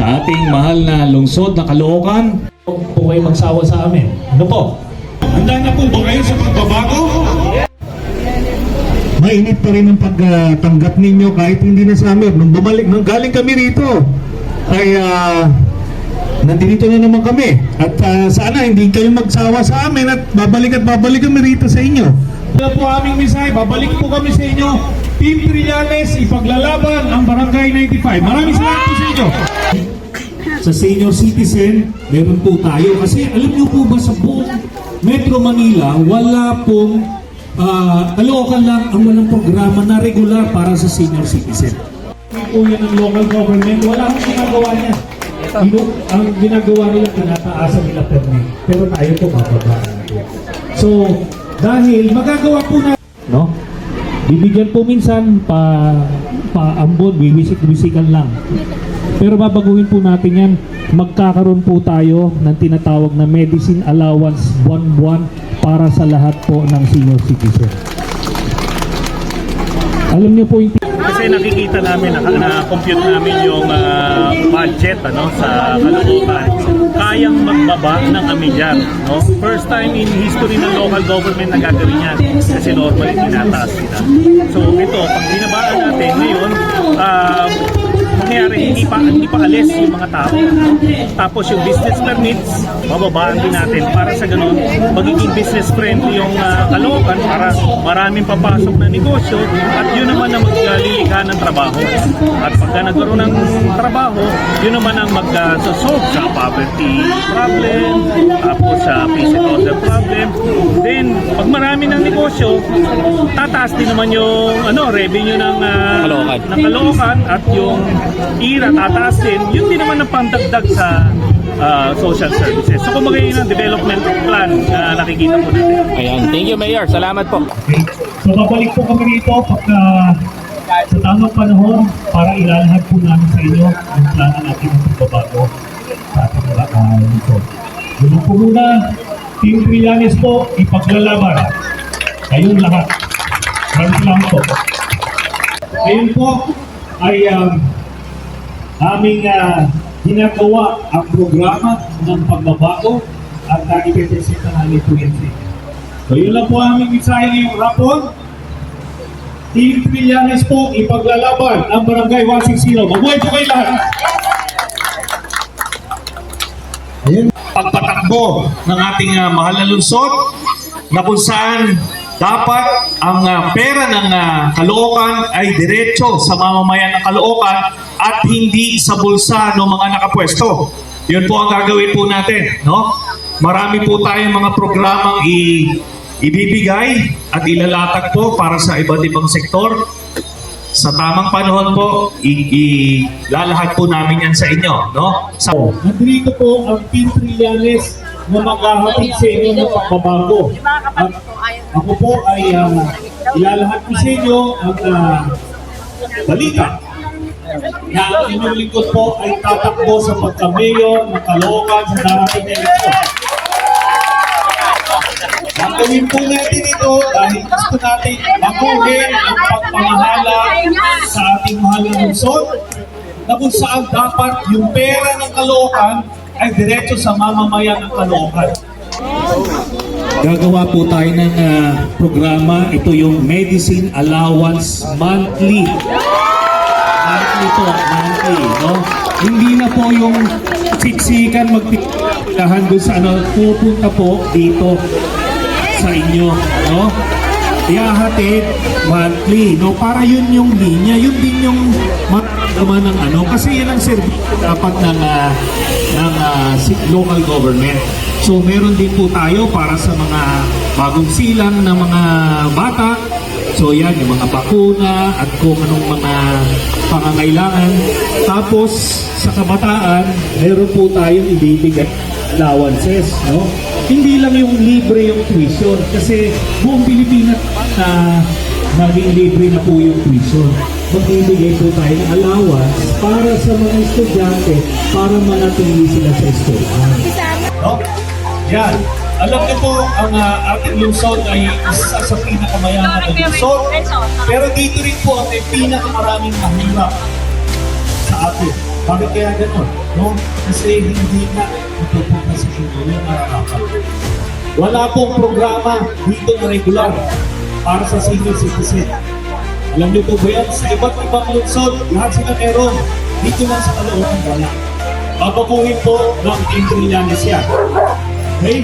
sa ating mahal na lungsod na Caloocan. Huwag po kayo magsawa sa amin. Ano po? Handa na po ba kayo sa pagbabago? mainit pa rin ang pagtanggap ninyo kahit hindi na sa amin. Nung bumalik, nung galing kami rito, ay ah, nandito na naman kami. At ah, sana hindi kayo magsawa sa amin at babalik at babalik kami rito sa inyo. Ito po aming mensahe. Babalik po kami sa inyo. Team Trillanes, ipaglalaban ang Barangay 95. Maraming salamat po sa inyo. Sa senior citizen, meron po tayo. Kasi alam niyo po ba sa buong Metro Manila, wala pong uh, lang ang walang programa na regular para sa senior citizen. po yan ng local government. Wala akong ginagawa niya. Ino, ang ginagawa nila, tinataasan nila permit. Pero tayo po, bababaan natin. So, dahil magagawa po na, no? Bibigyan po minsan pa paambon, wiwisik-wisikan lang. Pero babaguhin po natin yan. Magkakaroon po tayo ng tinatawag na medicine allowance buwan-buwan para sa lahat po ng senior citizen. Alam niyo po yung Kasi nakikita namin, na- na-compute namin yung ah, budget ano, sa Caloocan. Kayang magbaba ng amilyar. No? First time in history ng local government na gagawin yan. Kasi normally tinataas nila. So ito, pag binabaan natin ngayon, ah, mangyayari hindi pa hindi pa alis yung mga tao. Tapos yung business permits, bababaan din natin para sa ganun magiging business friendly yung uh, Caloocan para maraming papasok na negosyo at yun naman ang maglilikha ng trabaho. At pagka nagkaroon ng trabaho, yun naman ang mag-solve sa poverty problem, tapos sa peace and order problem. Then, pag marami ng negosyo, tataas din naman yung ano revenue ng uh, Caloocan. ng Caloocan at yung IRA tataas din. Yun din naman ang pandagdag sa ah, social services. So kumbaga yun ang development plan na nakikita po natin. Ayan. Thank you, Mayor. Salamat po. Okay. So babalik po kami rito pagka sa tamang panahon para ilalahad po namin sa inyo ang plano natin ng pagbabago sa ating mga uh, lungsod. Yun po muna, Team Trillanes po, ipaglalaban. Kayong lahat. Maraming salamat po. Ngayon po ay um, aming ah, ginagawa ang programa ng pagbabago at uh, ipipresenta namin po yan sa inyo. So yun lang po aming mensahe ngayong hapon. Team Trillanes po, ipaglalaban ang Barangay 160. Mabuhay po kayo lahat! pagpatakbo ng ating ah, mahal na lungsod na kung saan dapat ang ah, pera ng uh, Caloocan ay diretso sa mamamayan ng Caloocan at hindi sa bulsa ng mga nakapwesto. Yun po ang gagawin po natin. No? Marami po tayong mga programang i ibibigay at ilalatag po para sa iba't ibang sektor. Sa tamang panahon po, i- ilalahat po namin yan sa inyo. No? Sa Nandito po ang Team Trillanes na maghahatid sa inyo ng pagbabago. At ako po ay um, ilalahat ko sa inyo ang ah, balita na ang inyong lingkod po ay tatakbo sa pagka-mayor ng Caloocan sa darating na eleksyon. Gagawin po natin ito dahil gusto natin makuhin ang pagpamahala sa ating mahal na lungsod na kung saan dapat yung pera ng Caloocan ay diretso sa mamamayan ng Caloocan. Gagawa po tayo ng ah, programa. Ito yung Medicine Allowance Monthly. Monthly to, monthly, no? Hindi na po yung siksikan magtilahan doon sa ano, pupunta po dito sa inyo, no? Iahatid monthly, no? Para yun yung linya, yun din yung mararamdaman ng ano, kasi yan ang service dapat ng, ah, ng si- local government. So meron din po tayo para sa mga bagong silang na mga bata. So yan, yung mga bakuna at kung anong mga pangangailangan. Tapos sa kabataan, meron po tayong ibibigay allowances, no? Hindi lang yung libre yung tuition kasi buong Pilipinas na naging libre na po yung tuition. Magbibigay po tayo ng allowance para sa mga estudyante para manatili sila sa eskwelahan. No? Yan. Alam niyo po, ang ah, ating lungsod ay isa sa pinakamayaman na lungsod. Pero dito rin po ang may pinakamaraming mahirap sa atin. Bakit kaya gano'n? No? Kasi hindi na napupunta sa inyo yung nararapat. Wala pong programa dito na regular para sa senior citizen. Alam niyo po ba yan? Sa iba't ibang lungsod, lahat sila meron. Dito lang sa Caloocan wala. Babaguhin po ng Team Trillanes yan. Okay?